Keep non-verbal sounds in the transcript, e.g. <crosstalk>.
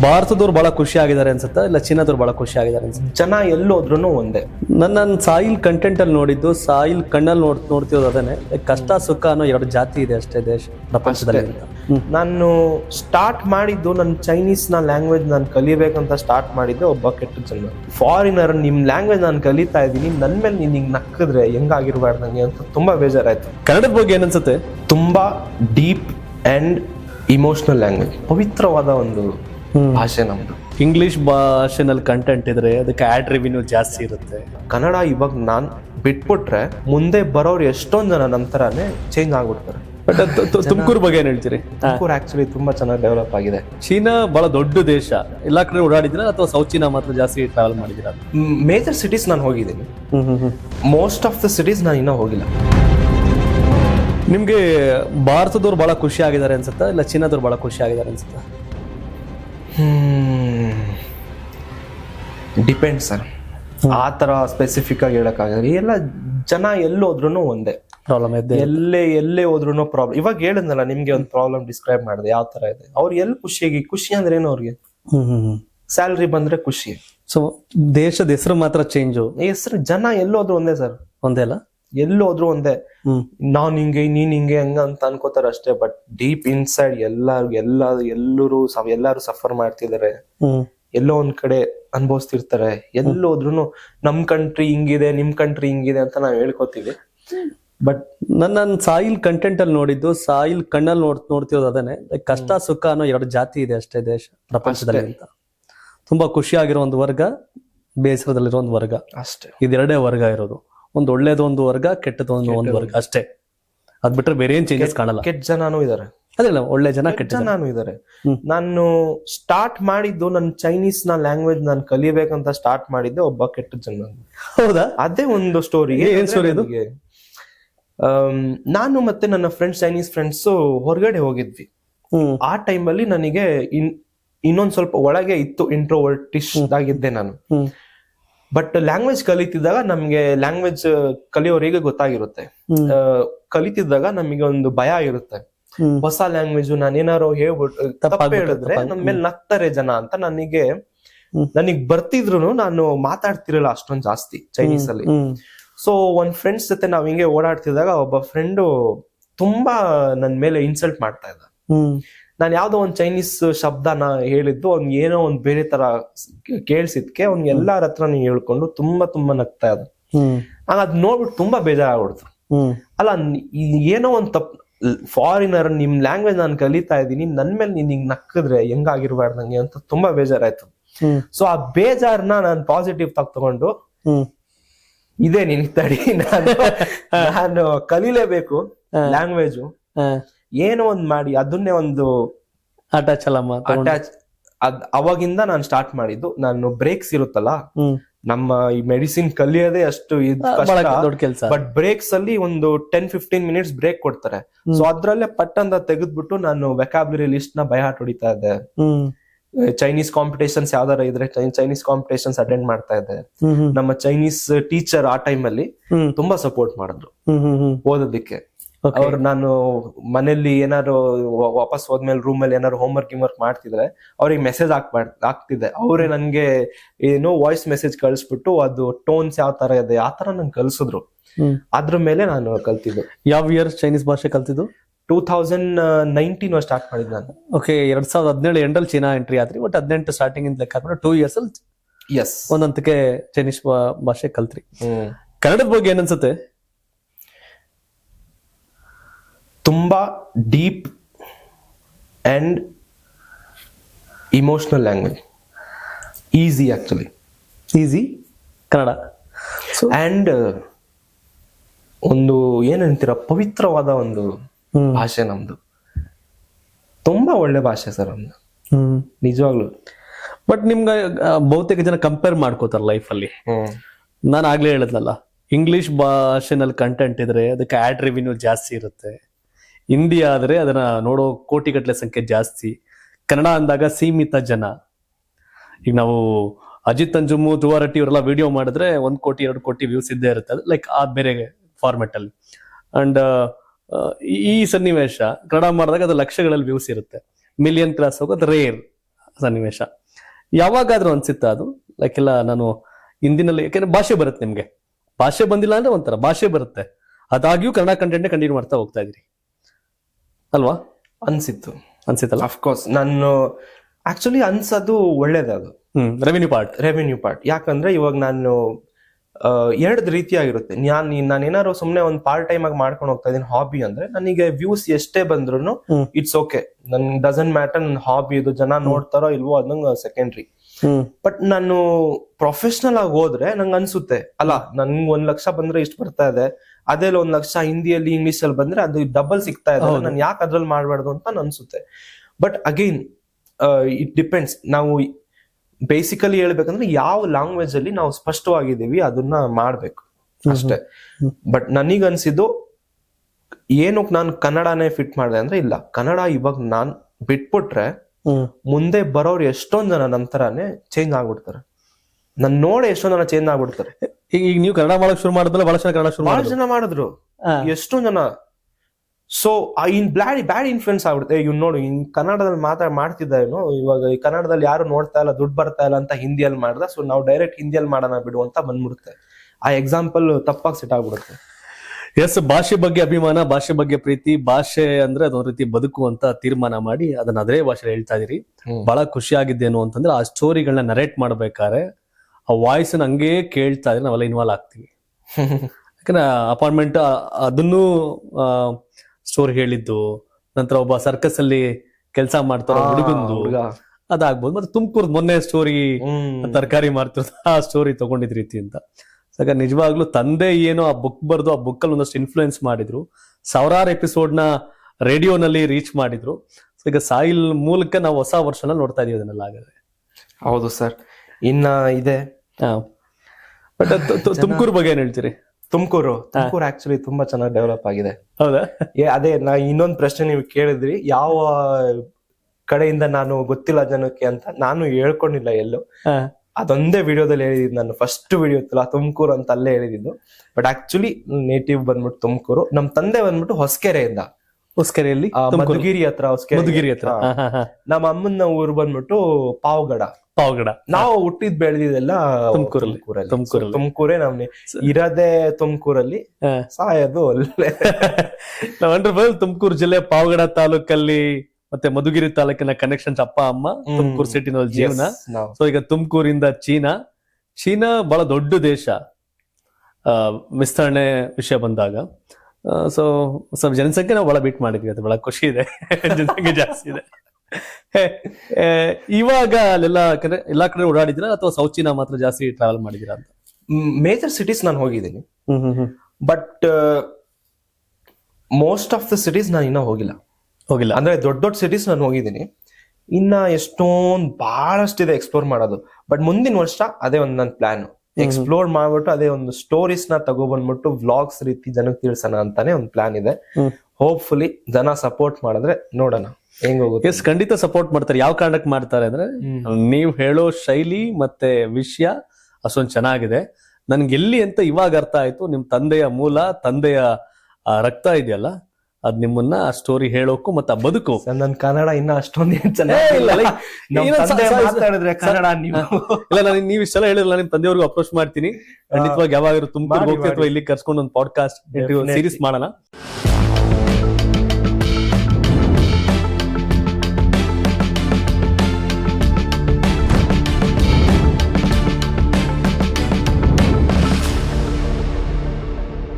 ಭಾರತದವ್ರು ಬಹಳ ಖುಷಿ ಆಗಿದ್ದಾರೆ ಅನ್ಸುತ್ತಾ? ಇಲ್ಲ ಚೀನಾದವ್ರು ಬಹಳ ಖುಷಿ ಆಗಿದ್ದಾರೆ ಅನ್ಸುತ್ತೆ ಜನ ಎಲ್ಲೋದ್ರೂ ಒಂದೇ. ನನ್ನ ಸಾಯಿಲ್ ಕಂಟೆಂಟ್ ಅಲ್ಲಿ ನೋಡಿದ್ದು ಸಾಯಿಲ್ ಕಣ್ಣಲ್ಲಿ ನೋಡ್ ನೋಡ್ತಿರೋದು ಅದನ್ನೇ ಕಷ್ಟ ಸುಖ ಅನ್ನೋ ಎರಡು ಜಾತಿ ಇದೆ ಅಷ್ಟೇ ದೇಶ ಪ್ರಪಂಚದಲ್ಲಿ ಅಂತ. ನಾನು ಸ್ಟಾರ್ಟ್ ಮಾಡಿದ್ದು ನನ್ನ ಚೈನೀಸ್ನ ಲ್ಯಾಂಗ್ವೇಜ್ ನಾನು ಕಲಿಬೇಕಂತ ಸ್ಟಾರ್ಟ್ ಮಾಡಿದ್ದೆ ಒಬ್ಬ ಕೆಟ್ಟ ಜನ ಫಾರಿನರ್ ನಿಮ್ ಲ್ಯಾಂಗ್ವೇಜ್ ನಾನು ಕಲಿತಾ ಇದ್ದೀನಿ ನನ್ ಮೇಲೆ ನೀನ್ ಹಿಂಗ್ ನಕ್ಕಿದ್ರೆ ಹೆಂಗಾಗಿರ್ಬಾರ್ದು ನಂಗೆ ಅಂತ ತುಂಬಾ ಬೇಜಾರಾಯ್ತು. ಕನ್ನಡದ ಬಗ್ಗೆ ಏನನ್ಸುತ್ತೆ? ತುಂಬಾ ಡೀಪ್ ಅಂಡ್ ಇಮೋಷನಲ್ ಲ್ಯಾಂಗ್ವೇಜ್ ಪವಿತ್ರವಾದ ಒಂದು ಭಾಷೆ ನಮ್ದು. ಇಂಗ್ಲಿಷ್ ಭಾಷೆನಲ್ಲಿ ಕಂಟೆಂಟ್ ಇದ್ರೆ ಅದಕ್ಕೆ ಆಡ್ ರೆವಿನ್ಯೂ ಜಾಸ್ತಿ ಇರುತ್ತೆ. ಕನ್ನಡ ಇವಾಗ ನಾನ್ ಬಿಟ್ಬಿಟ್ರೆ ಮುಂದೆ ಬರೋರು ಎಷ್ಟೊಂದ್ ಜನ ನಂತರನೇ ಚೇಂಜ್ ಆಗ್ಬಿಡ್ತಾರೆ. ಬಟ್ ತುಮಕೂರು ಬಗ್ಗೆ ಏನ್ ಹೇಳ್ತೀರಿ? ತುಮಕೂರು ಆಕ್ಚುಲಿ ತುಂಬಾ ಚೆನ್ನಾಗಿ ಡೆವಲಪ್ ಆಗಿದೆ. ಚೀನಾ ಬಹಳ ದೊಡ್ಡ ದೇಶ. ಎಲ್ಲಾ ಕಡೆ ಓಡಾಡಿದ್ರೆ ಅಥವಾ ಸೌತ್ ಚೀನಾ ಮಾತ್ರ ಜಾಸ್ತಿ ಟ್ರಾವೆಲ್ ಮಾಡಿದಿರಾ ಮೇಜರ್ ಸಿಟೀಸ್ ನಾನು ಹೋಗಿದ್ದೀನಿ. ಮೋಸ್ಟ್ ಆಫ್ ದ ಸಿಟೀಸ್ ನಾನು ಇನ್ನೂ ಹೋಗಿಲ್ಲ. ನಿಮ್ಗೆ ಭಾರತದವ್ರು ಬಹಳ ಖುಷಿ ಆಗಿದ್ದಾರೆ ಅನ್ಸುತ್ತಾ? ಇಲ್ಲ ಚೀನಾದವ್ರು ಬಹಳ ಖುಷಿ ಆಗಿದ್ದಾರೆ ಅನ್ಸುತ್ತಾ? Depend sir. ಆ ಥರ ಸ್ಪೆಸಿಫಿಕ್ ಆಗಿ ಹೇಳೋಕ್ಕಾಗಲ್ಲ ಎಲ್ಲ ಜನ ಎಲ್ಲೋದ್ರೂ ಒಂದೇ. ಪ್ರಾಬ್ಲಮ್ ಇದೆ ಎಲ್ಲೇ ಎಲ್ಲೇ ಹೋದ್ರೂ ಪ್ರಾಬ್ಲಮ್ ಇವಾಗ ಹೇಳಿದ್ನಲ್ಲ ನಿಮ್ಗೆ ಒಂದು ಪ್ರಾಬ್ಲಮ್ ಡಿಸ್ಕ್ರೈಬ್ ಮಾಡಿದೆ. ಯಾವ ತರ ಇದೆ? ಅವ್ರು ಎಲ್ಲಿ ಖುಷಿಯಾಗಿ ಖುಷಿ ಅಂದ್ರೆ ಏನು ಅವ್ರಿಗೆ? ಸ್ಯಾಲ್ರಿ ಬಂದ್ರೆ ಖುಷಿ. ಸೊ ದೇಶದ ಹೆಸರು ಮಾತ್ರ ಚೇಂಜ್ ಹೆಸರು ಜನ ಎಲ್ಲೋದ್ರು ಒಂದೇ ಸರ್. ಒಂದೇ ಅಲ್ಲ? ಹೋದ್ರು ಒಂದೇ. ನಾನ್ ಹಿಂಗೆ ನೀನ್ ಹಿಂಗೆ ಹಂಗ ಅಂತ ಅನ್ಕೋತಾರ ಅಷ್ಟೇ ಬಟ್ ಡೀಪ್ ಇನ್ಸೈಡ್ ಎಲ್ಲಾರು ಎಲ್ಲ ಎಲ್ಲರೂ ಎಲ್ಲಾರು ಸಫರ್ ಮಾಡ್ತಿದಾರೆ. ಎಲ್ಲೋ ಒಂದ್ ಕಡೆ ಅನ್ಭವಿಸ್ತಿರ್ತಾರೆ. ಎಲ್ಲೋದ್ರು ನಮ್ ಕಂಟ್ರಿ ಹಿಂಗಿದೆ ನಿಮ್ ಕಂಟ್ರಿ ಹಿಂಗಿದೆ ಅಂತ ನಾವ್ ಹೇಳ್ಕೊತೀವಿ. ಬಟ್ ನನ್ನ ಸಾಯಿಲ್ ಕಂಟೆಂಟ್ ಅಲ್ಲಿ ನೋಡಿದ್ದು ಸಾಯಿಲ್ ಕಣ್ಣಲ್ಲಿ ನೋಡ್ ನೋಡ್ತಿರೋದು ಅದನ್ನೇ ಕಷ್ಟ ಸುಖ ಅನ್ನೋ ಎರಡು ಜಾತಿ ಇದೆ ಅಷ್ಟೇ ದೇಶ ಪ್ರಪಂಚದಲ್ಲಿ ಅಂತ. ತುಂಬಾ ಖುಷಿಯಾಗಿರೋ ಒಂದು ವರ್ಗ ಬೇಸರದಲ್ಲಿರೋ ಒಂದು ವರ್ಗ. ಅಷ್ಟೇ. ಇದೆರಡೇ ವರ್ಗ ಇರೋದು. ಒಂದು ಒಳ್ಳೇದೊಂದು ವರ್ಗ ಕೆಟ್ಟದೊಂದು ಒಂದು ಒಂದು ವರ್ಗ ಅಷ್ಟೇ. ಅದ್ ಬಿಟ್ರೆ ಬೇರೆ ಏನ್ ಚೇಂಜಸ್ ಕಾಣಲ್ಲ. ಕೆಟ್ಟ ಜನನೂ ಇದಾರೆ. ಅದಿಲ್ಲ ಒಳ್ಳೆ ಜನ ಕೆಟ್ಟ ನಾನು ಇದ್ದಾರೆ. ನಾನು ಸ್ಟಾರ್ಟ್ ಮಾಡಿದ್ದು ನನ್ನ ಚೈನೀಸ್ನ ಲ್ಯಾಂಗ್ವೇಜ್ ನಾನು ಕಲಿಬೇಕಂತ ಸ್ಟಾರ್ಟ್ ಮಾಡಿದ್ದೆ ಒಬ್ಬ ಕೆಟ್ಟ ಜನ ಹೌದಾ? ಅದೇ ಒಂದು ಸ್ಟೋರಿ ಏನ್ story ಅದು? ನಾನು ಮತ್ತೆ ನನ್ನ ಫ್ರೆಂಡ್ಸ್ ಚೈನೀಸ್ ಫ್ರೆಂಡ್ಸ್ ಹೊರಗಡೆ ಹೋಗಿದ್ವಿ. ಆ ಆ ಟೈಮಲ್ಲಿ ನನಗೆ ಇನ್ ಇನ್ನೊಂದ್ ಸ್ವಲ್ಪ ಒಳಗೆ ಇತ್ತು ಇಂಟ್ರೋವರ್ಟಿಶ್ ಆಗಿದ್ದೆ ನಾನು. ಬಟ್ ಲ್ಯಾಂಗ್ವೇಜ್ ಕಲಿತಿದ್ದಾಗ ನಮ್ಗೆ ಲ್ಯಾಂಗ್ವೇಜ್ ಕಲಿಯೋರಿಗೆ ಗೊತ್ತಾಗಿರುತ್ತೆ. ಕಲಿತಿದ್ದಾಗ ನಮಗೆ ಒಂದು ಭಯ ಇರುತ್ತೆ. ಹೊಸ ಲ್ಯಾಂಗ್ವೇಜ್ ನಾನು ಏನಾರು ಹೇಳ್ಬಿಟ್ಟು ನನ್ ಹೇಳಿದ್ರೆ ತಪ್ಪಾಗ್- ಮೇಲೆ ನಗ್ತಾರೆ ಜನ ಅಂತ ನನಗೆ. ನನಗ್ ಬರ್ತಿದ್ರು ನಾನು ಮಾತಾಡ್ತಿರಲ್ಲ ಅಷ್ಟೊಂದ್ ಜಾಸ್ತಿ ಚೈನೀಸ್ ಅಲ್ಲಿ. ಸೊ ಒಂದ್ ಫ್ರೆಂಡ್ಸ್ ಜೊತೆ ನಾವ್ ಹಿಂಗೆ ಓಡಾಡ್ತಿದ್ದಾಗ ಒಬ್ಬ ಫ್ರೆಂಡು ತುಂಬಾ ನನ್ ಮೇಲೆ ಇನ್ಸಲ್ಟ್ ಮಾಡ್ತಾ ಇದ್ದ. ನಾನು ಯಾವ್ದೋ ಒಂದ್ ಚೈನೀಸ್ ಶಬ್ದನ ಹೇಳಿದ್ದು ಅವ್ನ್ ಏನೋ ಒಂದ್ ಬೇರೆ ತರ ಕೇಳಿಸಿದ್ಕೆ ಅವ್ನ್ ಎಲ್ಲಾರ ಹತ್ರ ಹೇಳ್ಕೊಂಡು ತುಂಬಾ ತುಂಬಾ ನಗ್ತಾ ಇದ್ದ. ನಾನು ಅದ್ ನೋಡ್ಬಿಟ್ಟು ತುಂಬಾ ಬೇಜಾರಾಗ್ಬಿಡ್ತು. ಅಲ್ಲ ಏನೋ ಒಂದ್ ತಪ್ ಫಾರಿನರ್ ನಿಮ್ ಲ್ಯಾಂಗ್ವೇಜ್ ನಾನು ಕಲಿತಾ ಇದ್ದೀನಿ ನನ್ ಮೇಲೆ ನೀನ್ ಹಿಂಗ್ ನಕ್ಕಿದ್ರೆ ಹೆಂಗಾಗಿರ್ಬಾರ್ದು ನಂಗೆ ಅಂತ ತುಂಬಾ ಬೇಜಾರಾಯ್ತು. ಸೊ ಆ ಬೇಜಾರ್ನ ನಾನು ಪಾಸಿಟಿವ್ ತಾಗ್ ತಗೊಂಡು ಇದೆ ನಿನ್ ತಡಿ. <laughs> ನಾನು ನಾನು ಕಲಿಲೇಬೇಕು ಲ್ಯಾಂಗ್ವೇಜ್ ಏನೋ ಒಂದ್ ಮಾಡಿ ಅದನ್ನೇ ಒಂದು ಅಟ್ಯಾಚ್ ಅಲ್ಲಮ್ಮ ಅಟ್ಯಾಚ್ ಅದ್ ಅವಾಗಿಂದ ನಾನು ಸ್ಟಾರ್ಟ್ ಮಾಡಿದ್ದು. ನಾನು ಬ್ರೇಕ್ಸ್ ಇರುತ್ತಲ್ಲ ನಮ್ಮ ಈ ಮೆಡಿಸಿನ್ ಕಲಿಯೋದೇ ಅಷ್ಟು ದೊಡ್ಡ ಕೆಲಸ ಬಟ್ ಬ್ರೇಕ್ಸ್ ಅಲ್ಲಿ ಒಂದು ಟೆನ್ ಫಿಫ್ಟೀನ್ ಮಿನಿಟ್ಸ್ ಬ್ರೇಕ್ ಕೊಡ್ತಾರೆ. ಸೊ ಅದ್ರಲ್ಲೇ ಪಟ್ ಅಂತ ತೆಗೆದ್ಬಿಟ್ಟು ನಾನು ವೆಕಾಬ್ಲರಿ ಲಿಸ್ಟ್ನ ಭಯ ಹೊಡಿತಾ ಇದ್ದೆ. ಚೈನೀಸ್ ಕಾಂಪಿಟೇಷನ್ಸ್ ಯಾವ್ದಾರ ಇದ್ರೆ ಚೈನೀಸ್ ಕಾಂಪಿಟೇಷನ್ಸ್ ಅಟೆಂಡ್ ಮಾಡ್ತಾ ಇದ್ದೆ. ನಮ್ಮ ಚೈನೀಸ್ ಟೀಚರ್ ಆ ಟೈಮ್ ಅಲ್ಲಿ ತುಂಬಾ ಸಪೋರ್ಟ್ ಮಾಡಿದ್ರು. ಓದೋದಕ್ಕೆ. ಅವ್ರು ನಾನು ಮನೆಯಲ್ಲಿ ಏನಾದ್ರು ವಾಪಸ್ ಹೋದ್ಮೇಲೆ ರೂಮ್ ಅಲ್ಲಿ ಏನಾದ್ರು ಹೋಮ್ ವರ್ಕ್ ವರ್ಕ್ ಮಾಡ್ತಿದ್ರೆ ಅವ್ರಿಗೆ ಮೆಸೇಜ್ ಹಾಕ್ಬಾರ್ದು ಹಾಕ್ತಿದ್ದೆ. ಅವರೇ ನನ್ಗೆ ಏನೋ ವಾಯ್ಸ್ ಮೆಸೇಜ್ ಕಳಿಸ್ಬಿಟ್ಟು ಅದು ಟೋನ್ಸ್ ಯಾವ ತರ ಇದೆ ಆ ತರ ನಂಗೆ ಕಲ್ಸಿದ್ರು. ಅದ್ರ ಮೇಲೆ ನಾನು ಕಲ್ತಿದ್ದು. ಯಾವ ಇಯರ್ ಚೈನೀಸ್ ಭಾಷೆ ಕಲ್ತಿದ್ದು? ಟೂ ತೌಸಂಡ್ ನೈನ್ಟೀನ್ ಸ್ಟಾರ್ಟ್ ಮಾಡಿದ್ದು ನಾನು. ಓಕೆ ಎರಡ್ ಸಾವಿರದ ಹದಿನೇಳು ಎಂಡಲ್ಲಿ ಚೀನಾ ಎಂಟ್ರಿ ಆದ್ರಿ ಬಟ್ ಹದಿನೆಂಟು ಸ್ಟಾರ್ಟಿಂಗ್ ಇಂದ ಲೆಕ್ಕ ಹಾಕಿದ್ರೆ ಟೂ ಇಯರ್ಸ್ ಅಲ್ಲಿ ಎಸ್ ಒಂದೊಂದಕ್ಕೆ ಚೈನೀಸ್ ಭಾಷೆ ಕಲ್ತ್ರಿ. ಕನ್ನಡದ ಬಗ್ಗೆ ಏನನ್ಸುತ್ತೆ ತುಂಬಾ deep and emotional language. Easy actually easy. Kannada. So and ಒಂದು ಏನಂತೀರ ಪವಿತ್ರವಾದ ಒಂದು ಭಾಷೆ ನಮ್ಮದು ತುಂಬಾ ಒಳ್ಳೆ ಭಾಷೆ ಸರ್ ನಮ್ದು. ನಿಜವಾಗ್ಲು. ಬಟ್ ನಿಮ್ಗೆ ಬಹುತೇಕ ಜನ ಕಂಪೇರ್ ಮಾಡ್ಕೋತಾರೆ ಲೈಫಲ್ಲಿ ನಾನು ಆಗ್ಲೇ ಹೇಳಿದ್ನಲ್ಲ ಇಂಗ್ಲಿಷ್ ಭಾಷೆನಲ್ಲಿ ಕಂಟೆಂಟ್ ಇದ್ರೆ ಅದಕ್ಕೆ ಆಡ್ ರೆವಿನ್ಯೂ ಜಾಸ್ತಿ ಇರುತ್ತೆ. ಹಿಂದಿ ಆದರೆ ಅದನ್ನ ನೋಡೋ ಕೋಟಿಗಟ್ಟಲೆ ಸಂಖ್ಯೆ ಜಾಸ್ತಿ. ಕನ್ನಡ ಅಂದಾಗ ಸೀಮಿತ ಜನ. ಈಗ ನಾವು ಅಜಿತ್ ಅಂಜುಮು ಜುವಾರಟ್ಟಿ ಇವರೆಲ್ಲ ವಿಡಿಯೋ ಮಾಡಿದ್ರೆ ಒಂದ್ ಕೋಟಿ, ಎರಡು ಕೋಟಿ ವ್ಯೂಸ್ ಇದ್ದೇ ಇರುತ್ತೆ. ಲೈಕ್ ಆ ಬೇರೆ ಫಾರ್ಮೆಟ್ ಅಲ್ಲಿ. ಅಂಡ್ ಈ ಸನ್ನಿವೇಶ, ಕನ್ನಡ ಮಾಡಿದಾಗ ಅದು ಲಕ್ಷಗಳಲ್ಲಿ ವ್ಯೂಸ್ ಇರುತ್ತೆ. ಮಿಲಿಯನ್ ಕ್ಲಾಸ್ ಹೋಗೋದು ರೇರ್ ಸನ್ನಿವೇಶ. ಯಾವಾಗಾದ್ರೂ ಅನ್ಸಿತ್ತ ಅದು? ಲೈಕ್ ಎಲ್ಲ ನಾನು ಹಿಂದಿನಲ್ಲಿ, ಯಾಕೆಂದ್ರೆ ಭಾಷೆ ಬರುತ್ತೆ ನಿಮ್ಗೆ. ಭಾಷೆ ಬಂದಿಲ್ಲ ಅಂದ್ರೆ ಒಂಥರ ಭಾಷೆ ಬರುತ್ತೆ. ಅದಾಗ್ಯೂ ಕನ್ನಡ ಕಂಟೆಂಟ್ ಕಂಟಿನ್ಯೂ ಮಾಡ್ತಾ ಹೋಗ್ತಾ ಇದೀರಿ ಅಲ್ವಾ? ಅನ್ಸಿತ್ತು. ಅನ್ಸಿತ್ತಲ್ಲ? ಅಫ್ಕೋರ್ಸ್ ನಾನು ಆಕ್ಚುಲಿ ಅನ್ಸೋದು ಒಳ್ಳೇದೇ ಅದು. Hmm revenue part revenue part ಯಾಕಂದ್ರೆ ಇವಾಗ ನಾನು ಎರಡು ರೀತಿಯಾಗಿರುತ್ತೆ ನಾನು ನಾನು ಏನಾದ್ರು ಸುಮ್ಮನೆ ಒಂದು ಪಾರ್ಟ್ ಟೈಮ್ ಆಗಿ ಮಾಡ್ಕೊಂಡು ಹೋಗ್ತಾ ಇದೀನಿ ಹಾಬಿ ಅಂದ್ರೆ ನನಗೆ ವ್ಯೂಸ್ ಎಷ್ಟೇ ಬಂದ್ರು ಇಟ್ಸ್ ಓಕೆ ನನ್ ಡಸಂಟ್ ಮ್ಯಾಟರ್ ನನ್ನ ಹಾಬಿ ಇದು ಜನ ನೋಡ್ತಾರೋ ಇಲ್ವೋ ಅದಂಗ ಸೆಕೆಂಡ್ರಿ ಬಟ್ ನಾನು ಪ್ರೊಫೆಷನಲ್ ಆಗಿ ಹೋದ್ರೆ ನಂಗೆ ಅನ್ಸುತ್ತೆ. ಅಲ್ಲ ನನ್ಗೆ ಒಂದ್ ಲಕ್ಷ ಬಂದ್ರೆ ಇಷ್ಟು ಬರ್ತಾ ಇದೆ. ಅದೇ ಒಂದ್ ಲಕ್ಷ ಹಿಂದಿಯಲ್ಲಿ ಇಂಗ್ಲಿಷ್ ಅಲ್ಲಿ ಬಂದ್ರೆ ಅದು ಡಬಲ್ ಸಿಗ್ತಾ ಇದೆ. ನಾನು ಯಾಕೆ ಅದ್ರಲ್ಲಿ ಮಾಡಬಾರ್ದು ಅಂತ ಅನ್ಸುತ್ತೆ. ಬಟ್ ಅಗೈನ್ ಇಟ್ ಡಿಪೆಂಡ್ಸ್ ನಾವು ಬೇಸಿಕಲಿ ಹೇಳ್ಬೇಕಂದ್ರೆ ಯಾವ ಲ್ಯಾಂಗ್ವೇಜ್ ಅಲ್ಲಿ ನಾವು ಸ್ಪಷ್ಟವಾಗಿದ್ದೀವಿ ಅದನ್ನ ಮಾಡ್ಬೇಕು ಅಷ್ಟೇ. ಬಟ್ ನನಗ್ ಅನ್ಸಿದ್ದು ಏನಕ್ಕೆ ನಾನು ಕನ್ನಡನೇ ಫಿಟ್ ಮಾಡಿದೆ ಅಂದ್ರೆ ಇಲ್ಲ. ಕನ್ನಡ ಇವಾಗ ನಾನ್ ಬಿಟ್ಬಿಟ್ರೆ ಮುಂದೆ ಬರೋರು ಎಷ್ಟೊಂದ್ ಜನ ನಂತರಾನೇ ತರಾನೇ ಚೇಂಜ್ ಆಗ್ಬಿಡ್ತಾರೆ. ನನ್ ನೋಡಿ ಎಷ್ಟೊಂದ್ ಜನ ಚೇಂಜ್ ಆಗ್ಬಿಡ್ತಾರೆ. ಈಗ ಈಗ ನೀವು ಕನ್ನಡ ಮಾಡಕ್ ಶುರು ಮಾಡಿದ್ಮೇಲೆ ಬಹಳ ಜನ ಕನ್ನಡ ಶುರು ಬಹಳ ಮಾಡಿದ್ರು. ಜನ ಮಾಡಿದ್ರು. ಎಷ್ಟು ಜನ. So in bad bad influence ಆಗ್ಬಿಡುತ್ತೆ. ಇವ್ ನೋಡು ಇನ್ ಕನ್ನಡದಲ್ಲಿ ಮಾತಾಡ್ ಮಾಡ್ತಿದ್ದ ಏನು ಇವಾಗ ಈ ಕನ್ನಡದಲ್ಲಿ ಯಾರು ನೋಡ್ತಾ ಇಲ್ಲ ದುಡ್ಡು ಬರ್ತಾ ಇಲ್ಲ ಅಂತ ಹಿಂದಿಯಲ್ಲಿ ಮಾಡ್ದ. ಸೊ ನಾವು ಡೈರೆಕ್ಟ್ ಹಿಂದಿಯಲ್ಲಿ ಮಾಡೋಣ ಬಿಡು ಅಂತ ಬಂದ್ಬಿಡುತ್ತೆ. ಆ ಎಕ್ಸಾಂಪಲ್ ತಪ್ಪಾಗಿ ಸೆಟ್ ಆಗ್ಬಿಡುತ್ತೆ. ಎಸ್ ಭಾಷೆ ಬಗ್ಗೆ ಅಭಿಮಾನ ಭಾಷೆ ಬಗ್ಗೆ ಪ್ರೀತಿ ಭಾಷೆ ಅಂದ್ರೆ ಅದೊಂದ್ ರೀತಿ ಬದುಕು ಅಂತ ತೀರ್ಮಾನ ಮಾಡಿ ಅದನ್ನ ಅದೇ ಭಾಷೆ ಹೇಳ್ತಾ ಇದೀರಿ. ಬಹಳ ಖುಷಿ ಆಗಿದ್ದೇನು ಅಂತಂದ್ರೆ ಆ ಸ್ಟೋರಿಗಳನ್ನ ನರೇಟ್ ಮಾಡ್ಬೇಕಾದ್ರೆ ಆ ವಾಯ್ಸ್ ಹಂಗೆ ಕೇಳ್ತಾ ಇದ್ರೆ ನಾವೆಲ್ಲ ಇನ್ವಾಲ್ವ್ ಆಗ್ತೀವಿ. ಯಾಕಂದ್ರೆ ಅಪಾರ್ಟ್ಮೆಂಟ್ ಅದನ್ನು ಸ್ಟೋರಿ ಹೇಳಿದ್ದು ನಂತರ ಒಬ್ಬ ಸರ್ಕಸ್ ಅಲ್ಲಿ ಕೆಲಸ ಮಾಡ್ತಾರ ಹುಡುಗಂದು ಹುಡ್ಗ. ಅದಾಗ್ಬೋದು. ಮತ್ತೆ ತುಮಕೂರ್ ಮೊನ್ನೆ ಸ್ಟೋರಿ ತರಕಾರಿ ಮಾರ್ತಿರೋದು ಆ ಸ್ಟೋರಿ ತಗೊಂಡಿದ್ ರೀತಿ ಅಂತ. ಸಾಕ ನಿಜವಾಗ್ಲೂ ತಂದೆ ಏನೋ ಆ ಬುಕ್ ಬರ್ದು ಆ ಬುಕ್ ಅಲ್ಲಿ ಒಂದಷ್ಟು ಇನ್ಫ್ಲೂಯೆನ್ಸ್ ಮಾಡಿದ್ರು. ಸಾವಿರಾರು ಎಪಿಸೋಡ್ನ ರೇಡಿಯೋನಲ್ಲಿ ರೀಚ್ ಮಾಡಿದ್ರು. ಈಗ ಸಾಯಿಲ್ ಮೂಲಕ ನಾವು ಹೊಸ ವರ್ಷನ ನೋಡ್ತಾ ಇದೀವಿ ಅದನ್ನೆಲ್ಲ ಆಗದೆ ಹೌದು ಸರ್. ಇನ್ನ ಇದೆ. ಬಟ್ ತುಮಕೂರು ಬಗ್ಗೆ ಏನ್ ಹೇಳ್ತೀರಿ? ತುಮಕೂರು. ತುಮಕೂರು ಆಕ್ಚುಲಿ ತುಂಬಾ ಚೆನ್ನಾಗಿ ಡೆವಲಪ್ ಆಗಿದೆ. ಹೌದಾ? ಏ ಅದೇ ನಾ ಇನ್ನೊಂದ್ ಪ್ರಶ್ನೆ ನೀವು ಕೇಳಿದ್ರಿ. ಯಾವ ಕಡೆಯಿಂದ ನಾನು ಗೊತ್ತಿಲ್ಲ ಜನಕ್ಕೆ ಅಂತ ನಾನು ಹೇಳ್ಕೊಂಡಿಲ್ಲ ಎಲ್ಲೂ. ಅದೊಂದೇ ವಿಡಿಯೋದಲ್ಲಿ ಹೇಳಿದ್ದು ನಾನು. ಫಸ್ಟ್ ವಿಡಿಯೋ ಇತ್ತಲ್ಲ ತುಮಕೂರು ಅಂತ ಅಲ್ಲೇ ಹೇಳಿದ್ದು. ಬಟ್ ಆಕ್ಚುಲಿ ನೇಟಿವ್ ಬಂದ್ಬಿಟ್ಟು ತುಮಕೂರು. ನಮ್ ತಂದೆ ಬಂದ್ಬಿಟ್ಟು ಹೊಸಕೆರೆಯಿಂದ. ಹೊಸಕೆರೆಯಲ್ಲಿ? ಮಧುಗಿರಿ ಹತ್ರ ಹೊಸಕೆರೆ ಮಧುಗಿರಿ ಹತ್ರ. ನಮ್ಮ ಅಮ್ಮನ ಊರು ಬಂದ್ಬಿಟ್ಟು ಪಾವಗಡ. ಪಾವಗಡ ನಾವು ಹುಟ್ಟಿದ್ ಬೆಳೆದಿದೆಲ್ಲ ತುಮಕೂರಲ್ಲಿ. ತುಮಕೂರು ತುಮಕೂರೇ ನಮ್ಗೆ ಇರೋದೇ ತುಮಕೂರಲ್ಲಿ. ಸಾಯೋದು <laughs> ಅಲ್ಲೇ ಬಂದ್ ತುಮಕೂರು ಜಿಲ್ಲೆ ಪಾವಗಡ ತಾಲೂಕಲ್ಲಿ ಮತ್ತೆ ಮಧುಗಿರಿ ತಾಲೂಕಿನ ಕನೆಕ್ಷನ್ಸ್ ಅಪ್ಪ ಅಮ್ಮ ತುಮಕೂರು ಸಿಟಿನ ಜೀವನ. ಸೊ ಈಗ ತುಮಕೂರಿಂದ ಚೀನಾ. ಚೀನಾ ಬಹಳ ದೊಡ್ಡ ದೇಶ. ವಿಸ್ತರಣೆ ವಿಷಯ ಬಂದಾಗ. ಸೊ ಸ್ವಲ್ಪ ಜನಸಂಖ್ಯೆ ನಾವು ಬಹಳ ಬೀಟ್ ಮಾಡಿದ್ವಿ ಅದು ಬಹಳ ಖುಷಿ ಇದೆ. <laughs> ಜನಸಂಖ್ಯೆ ಜಾಸ್ತಿ ಇದೆ. ಇವಾಗ ಅಲ್ಲೆಲ್ಲ ಕಡೆ ಎಲ್ಲಾ ಕಡೆ ಓಡಾಡಿದಿರಾ ಅಥವಾ ಸೌತ್ ಚೀನಾ ಮಾತ್ರ ಜಾಸ್ತಿ ಟ್ರಾವೆಲ್ ಮಾಡಿದಿರಾ ಅಂತ? ಮೇಜರ್ ಸಿಟೀಸ್ ನಾನು ಹೋಗಿದ್ದೀನಿ. But most of the cities ನಾನು ಇನ್ನೂ ಹೋಗಿಲ್ಲ. ಹೋಗಿಲ್ಲ. ಅಂದ್ರೆ ದೊಡ್ಡ ದೊಡ್ಡ ಸಿಟೀಸ್ ನಾನು ಹೋಗಿದ್ದೀನಿ. ಇನ್ನ ಎಷ್ಟೊಂದ್ ಬಹಳಷ್ಟಿದೆ ಎಕ್ಸ್ಪ್ಲೋರ್ ಮಾಡೋದು. ಬಟ್ ಮುಂದಿನ ವರ್ಷ ಅದೇ ಒಂದು ನನ್ನ ಪ್ಲಾನ್ ಎಕ್ಸ್ಪ್ಲೋರ್ ಮಾಡ್ಬಿಟ್ಟು ಅದೇ ಒಂದು ಸ್ಟೋರೀಸ್ನ ತಗೊಬಂದ್ಬಿಟ್ಟು ವ್ಲಾಗ್ಸ್ ರೀತಿ ಜನಕ್ಕೆ ತಿಳಿಸೋಣ ಅಂತಾನೆ ಒಂದು ಪ್ಲಾನ್ ಇದೆ. ಹೋಪ್ಫುಲಿ ಜನ ಸಪೋರ್ಟ್ ಮಾಡಿದ್ರೆ ನೋಡೋಣ. ಎಸ್ ಖಂಡಿತ ಸಪೋರ್ಟ್ ಮಾಡ್ತಾರೆ. ಯಾವ ಕಾರಣಕ್ಕೆ ಮಾಡ್ತಾರೆ ಅಂದ್ರೆ ನೀವು ಹೇಳೋ ಶೈಲಿ ಮತ್ತೆ ವಿಷಯ ಅಷ್ಟೊಂದು ಚೆನ್ನಾಗಿದೆ. ನನ್ಗೆ ಎಲ್ಲಿ ಅಂತ ಇವಾಗ ಅರ್ಥ ಆಯ್ತು. ನಿಮ್ ತಂದೆಯ ಮೂಲ ತಂದೆಯ ಆ ರಕ್ತ ಇದೆಯಲ್ಲ ಅದ್ ನಿಮ್ಮನ್ನ ಆ ಸ್ಟೋರಿ ಹೇಳೋಕು ಮತ್ತೆ ಆ ಬದುಕು. ಸರ್, ನನ್ ಕನ್ನಡ ಇನ್ನ ಅಷ್ಟೊಂದು ಏ, ಚೆನ್ನಾಗಿ ಇಲ್ಲ, like, ನಮ್ ಏನೋ ತಂದೆ ಸ- ಸ- ಮಾತಾಡಿದ್ರೆ ಕನ್ನಡ ನೀವು. ಇಲ್ಲ ನಾನು ನೀವು ಇಷ್ಟೆಲ್ಲ ಹೇಳಿರಲ್ಲ ನಿಮ್ ತಂದೆಯವ್ರಿಗೂ ಅಪ್ರೋಚ್ ಮಾಡ್ತೀನಿ. ಖಂಡಿತವಾಗಿ ಯಾವಾಗ ತುಂಬಾ ಮಾಡಿ, ಹೋಗ್ತೀವಿ ಅಥವಾ ಇಲ್ಲಿ ಕರ್ಸ್ಕೊಂಡು ಒಂದು ಪಾಡ್ಕಾಸ್ಟ್ Definitely. ಸೀರೀಸ್ ಮಾಡೋಣ.